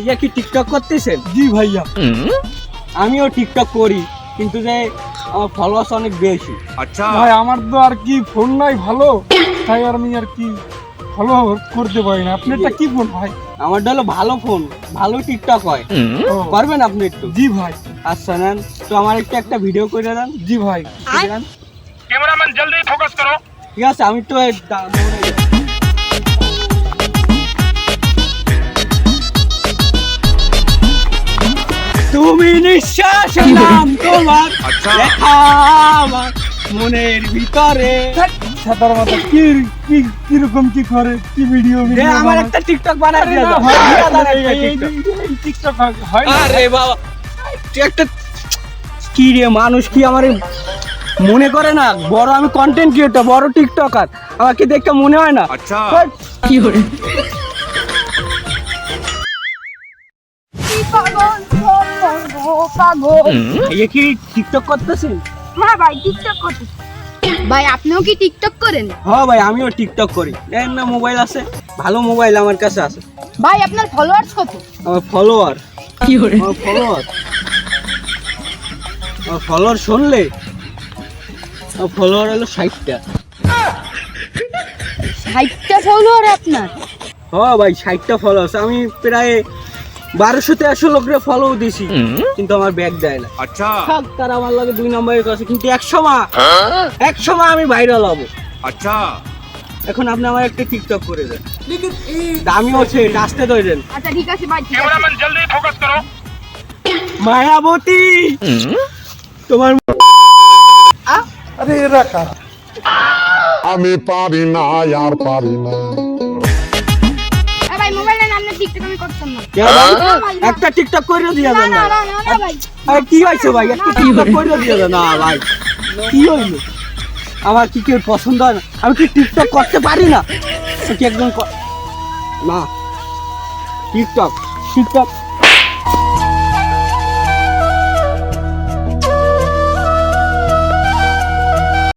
ভাইয়া কি টিকটক করতেছেন? জি ভাইয়া। আমিও টিকটক করি কিন্তু যে আমার ফলোয়ার্স অনেক বেশি। আচ্ছা। ভাই আমার তো আর কি ফোন নাই ভালো তাই আর আমি আর কি ফলো করতে পারি না। আপনারটা কি ফোন ভাই? আমারটা হলো ভালো ফোন ভালো টিকটক হয়। পারবেন আপনি একটু? জি ভাই। আচ্ছা নেন। তো আমার একটু একটা ভিডিও করে দেন। জি ভাই। ক্যামেরাম্যান জলদি ফোকাস করো। ঠিক আছে আমি তো তুমি নিঃশ্বাস নাম তোমার আচ্ছা। লেখা আমার মনের ভিতরে। ছাতার মতো কি কি কীরকম কি করে? কি ভিডিও ভিডিও আমার একটা টিকটক বানায় দিয়ে দাও। টিকটক হয় আরে বাবা একটা কি রে মানুষ কি আমার মনে করে না? বড় আমি কন্টেন্ট ক্রিয়েটর বড় টিকটকার আমার কি দেখতে মনে হয় না? আচ্ছা। কি করে? পাগল? পাগল। পাগল এই কি টিকটক করতেছেন? হ্যাঁ ভাই টিকটক করতে ভাই আপনিও কি টিকটক করেন? হ্যাঁ ভাই আমিও টিকটক করি। দেখেন না মোবাইল আছে। ভালো মোবাইল আমার কাছে আছে। ভাই আপনার ফলোয়ার্স কত? আমার ফলোয়ার কি করে? আমার ফলোয়ার আমার ফলোয়ার শুনলে? আমার ফলোয়ার হলো ষাটটা। ষাটটা ফলোয়ার আপনার? হ্যাঁ ভাই ষাটটা ফলো আছে আমি প্রায় বারোশো তেরোশো লোকরে ফলো দিছি। কিন্তু আমার ব্যাগ দেয় না। আচ্ছা। থাক তারা আমার লাগে দুই নম্বরের কাছে। কিন্তু একশো মা। হ্যাঁ? একশো মা আমি ভাইরাল হব। আচ্ছা। এখন আপনি আমার একটা টিকটক করে দেন। দামি হচ্ছে আসতে ধরেন আচ্ছা মায়াবতী! তোমার আরে রাখা। আমি পারি না আর পারি না। একটা টিকটক করে দিয়ে দেন আরে কি হয়েছে ভাই? একটা টিকটক করে দিয়ে দেন না ভাই। কি হইল? আমার কি কেউ পছন্দ হয় না? আমি কি টিকটক করতে পারি না? কি একদম ক- না। TikTok TikTok.